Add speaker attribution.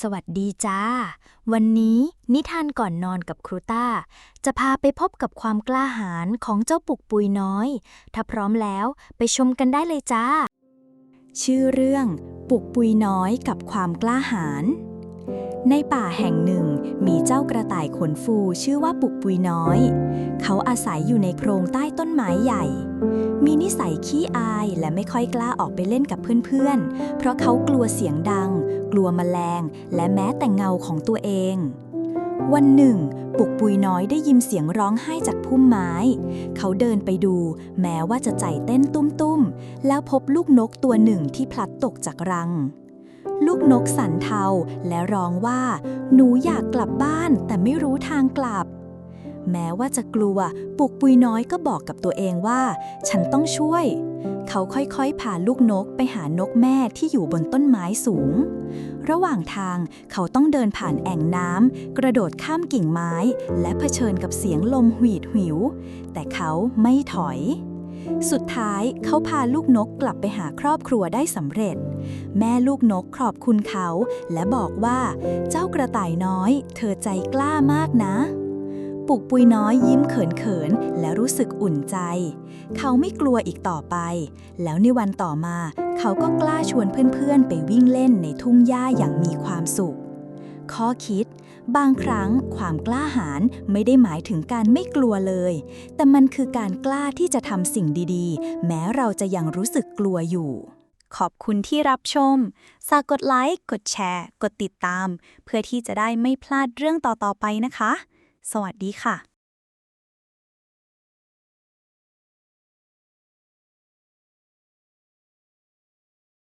Speaker 1: สวัสดีจ้า วันนี้นิทานก่อนนอนกับครูต้า จะพาไปพบกับความกล้าหาญของเจ้าปุกปุยน้อย ถ้าพร้อมแล้วไปชมกันได้เลยจ้า ชื่อเรื่องปุกปุยน้อยกับความกล้าหาญ ในป่าแห่งหนึ่งมีเจ้ากระต่ายขนฟูชื่อว่าปุกปุยน้อย เขาอาศัยอยู่ในโพรงใต้ต้นไม้ใหญ่ มีนิสัยขี้อายและไม่ค่อยกล้าออกไปเล่นกับเพื่อนๆ เพราะเขากลัวเสียงดัง กลัวแมลง และแม้แต่เงาของตัวเอง วันหนึ่ง ปุกปุยน้อยได้ยินเสียงร้องไห้จากพุ่มไม้ เขาเดินไปดู แม้ว่าจะใจเต้นตุ้มๆ แล้วพบลูกนกตัวหนึ่งที่พลัดตกจากรัง ลูกนกสันเทาและร้องว่า หนูอยากกลับบ้านแต่ไม่รู้ทางกลับ แม้ว่าจะกลัวปุกปุยน้อยก็บอกกับตัวเองว่า ฉันต้องช่วย เขาค่อยๆพาลูกนกไปหานกแม่ที่อยู่บนต้นไม้สูง ระหว่างทางเขาต้องเดินผ่านแอ่งน้ำกระโดดข้ามกิ่งไม้ และเผชิญกับเสียงลมหวีดหิว แต่เขาไม่ถอย สุดท้ายเขาพาลูกนกกลับไปหาครอบครัวได้สำเร็จ แม่ลูกนกขอบคุณเขา และบอกว่า เจ้ากระต่ายน้อย เธอใจกล้ามากนะ ปุกปุยน้อยยิ้มเขินๆ และรู้สึกอุ่นใจ เขาไม่กลัวอีกต่อไป แล้วในวันต่อมา เขาก็กล้าชวนเพื่อนๆ ไปวิ่งเล่นในทุ่งหญ้าอย่างมีความสุข ข้อคิด บางครั้งความกล้าหาญไม่ได้หมายถึงการไม่กลัวเลย แต่มันคือการกล้าที่จะทำสิ่งดีๆ แม้เราจะยังรู้สึกกลัวอยู่ ขอบคุณที่รับชม ฝากกดไลค์ กดแชร์ กดติดตาม เพื่อที่จะได้ไม่พลาดเรื่องต่อๆไปนะคะ สวัสดีค่ะ